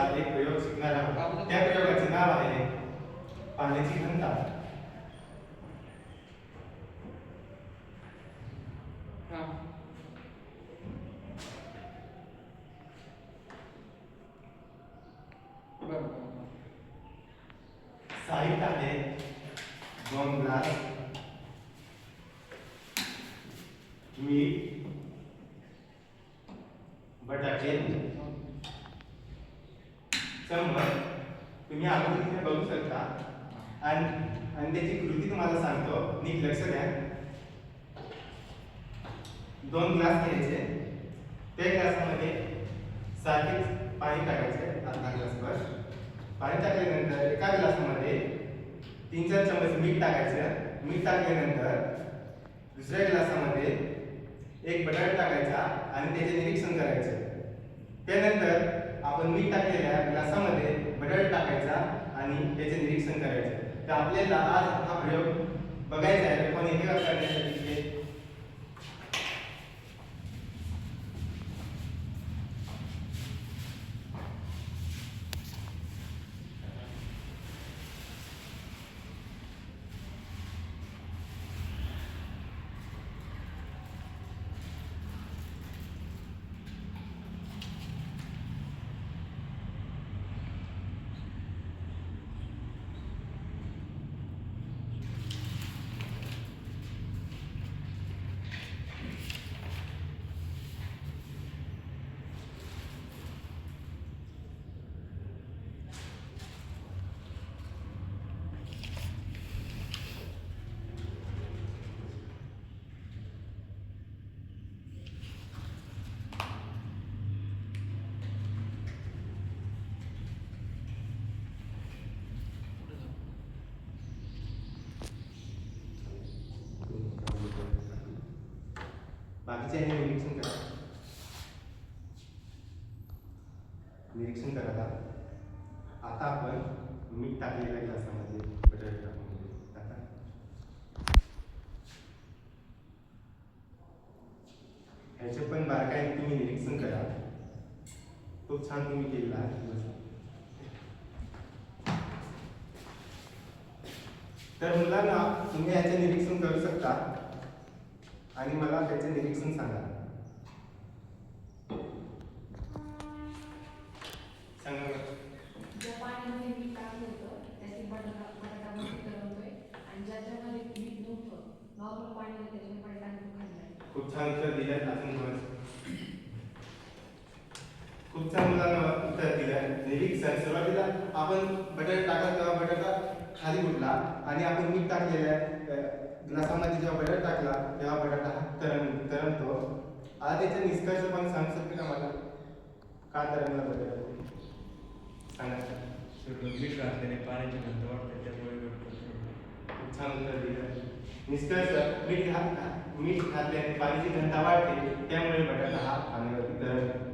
आपल्याला एक प्रयोग शिकणार आहोत. त्या प्रयोगाचे नाव आहे पाण्याची घनता. साहित्य आहे दोन ग्लास मीठ बटाटे शंभर. तुम्ही अगोदर तिथे बघू शकता. आणि आणि त्याची कृती तुम्हाला सांगतो. नीट लक्ष द्या. दोन ग्लास घ्यायचे. त्या ग्लासामध्ये सारखेच पाणी टाकायचे. अर्धा ग्लासभर पाणी टाकल्यानंतर एका ग्लासमध्ये तीन चार चमच मीठ टाकायचं. मीठ टाकल्यानंतर दुसऱ्या ग्लासामध्ये एक बटाटा टाकायचा आणि त्याचे निरीक्षण करायचं. त्यानंतर आपण मीठ टाकलेल्या ग्लासामध्ये बटर टाकायचा आणि त्याचे निरीक्षण करायचं. तर आपल्याला आज हा प्रयोग बघायचा आहे. पण हे करण्यासाठी ते हे निरीक्षण करा. निरीक्षण करा आता. आता आपण मीठ टाकलेल्या ग्लासामध्ये बटाटे टाकून ह्याचे पण बारकाईने तुम्ही निरीक्षण करा. खूप छान तुम्ही केलेला आहे. तर मुलांना तुम्ही याचे निरीक्षण करू शकता. आणि मला त्याचे निरीक्षण सांगा. सांगा बरं. ज्या पाण्यामध्ये मीठ टाकलं होतं त्याचे बटाटा बटाटा भजी बनवतोय आणि ज्याच्यामध्ये मीठ नव्हतं नॉर्मल पाणी होतं त्याच्यामध्ये बटाटा तो खाल्लाय खूप छान उत्तर दिलं अजून खूप उत्तर दिलं निरीक्षण सुरुवातीला आपण बटाटा टाकला तेव्हा बटाटा खाली उठला आणि आपण मीठ टाकलेल्या ग्लासामध्ये जेव्हा बटाटा टाकला तेव्हा बटाटा हा तरंग तरंगतो आता त्याचा निष्कर्ष पण सांगू शकते का मला? का तरंगला बटाटा सांगा. मीठ घातल्याने पाण्याची घनता वाढते त्यामुळे खूप छान उत्तर दिलं. निष्कर्ष मीठ घात मीठ घातल्याने पाण्याची घनता वाढते त्यामुळे बटाटा हा पाण्यावरती तरंगतो